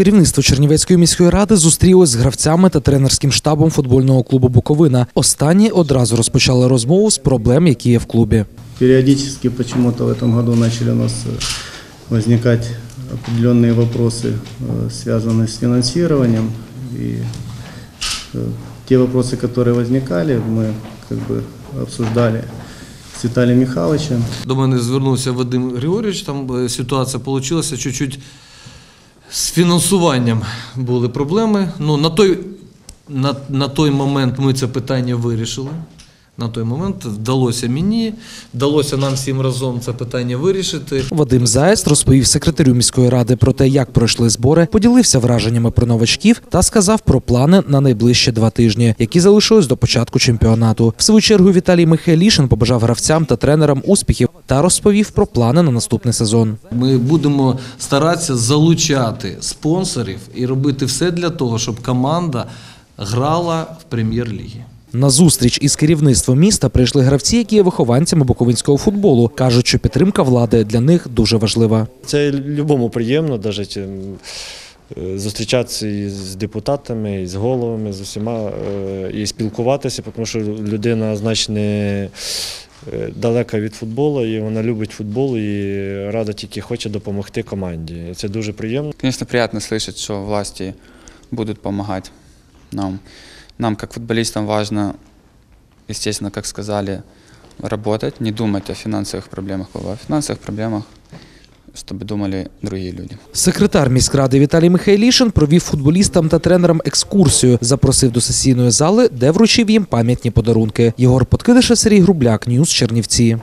Керівництво Чернівецької міської ради зустрілось з гравцями та тренерським штабом футбольного клубу Буковина. Останні одразу розпочали розмову з проблем, які є в клубі. Периодически почему-то в этом году начали у нас э, возникать определенные вопросы, э, связанные с финансированием. И э, те вопросы, которые возникали, мы как бы обсуждали с Виталием Михайловичем. До мене звернувся Вадим Григорьович, там е, ситуація вийшла чуть-чуть з фінансуванням були проблеми. Ну, на, той, на, на той момент ми це питання вирішили. На той момент вдалося мені, вдалося нам всім разом це питання вирішити. Вадим Заєць розповів секретарю міської ради про те, як пройшли збори, поділився враженнями про новачків та сказав про плани на найближчі два тижні, які залишились до початку чемпіонату. В свою чергу Віталій Михайлішин побажав гравцям та тренерам успіхів та розповів про плани на наступний сезон. Ми будемо старатися залучати спонсорів і робити все для того, щоб команда грала в прем'єр-лігі. На зустріч із керівництвом міста прийшли гравці, які є вихованцями буковинського футболу. кажуть, що підтримка влади для них дуже важлива. Це любому приємно, навіть зустрічатися і з депутатами, і з головами, з усіма, е, і спілкуватися, тому що людина значно е, далека від футболу, і вона любить футбол і рада тільки хоче допомогти команді. Це дуже приємно. Конечно, приятно слышать, что власти будут помогать нам. Нам, как футболистам, важно, естественно, как сказали, работать, не думать о финансовых проблемах, а о финансовых проблемах, чтобы думали другие люди. Секретар міськради Віталій Михайлішин провів футболістам та тренерам екскурсію, запросив до сесійної зали, де вручив їм пам'ятні подарунки. Єгор Подкидиша, Сергій Грубляк, Ньюс Чернівці.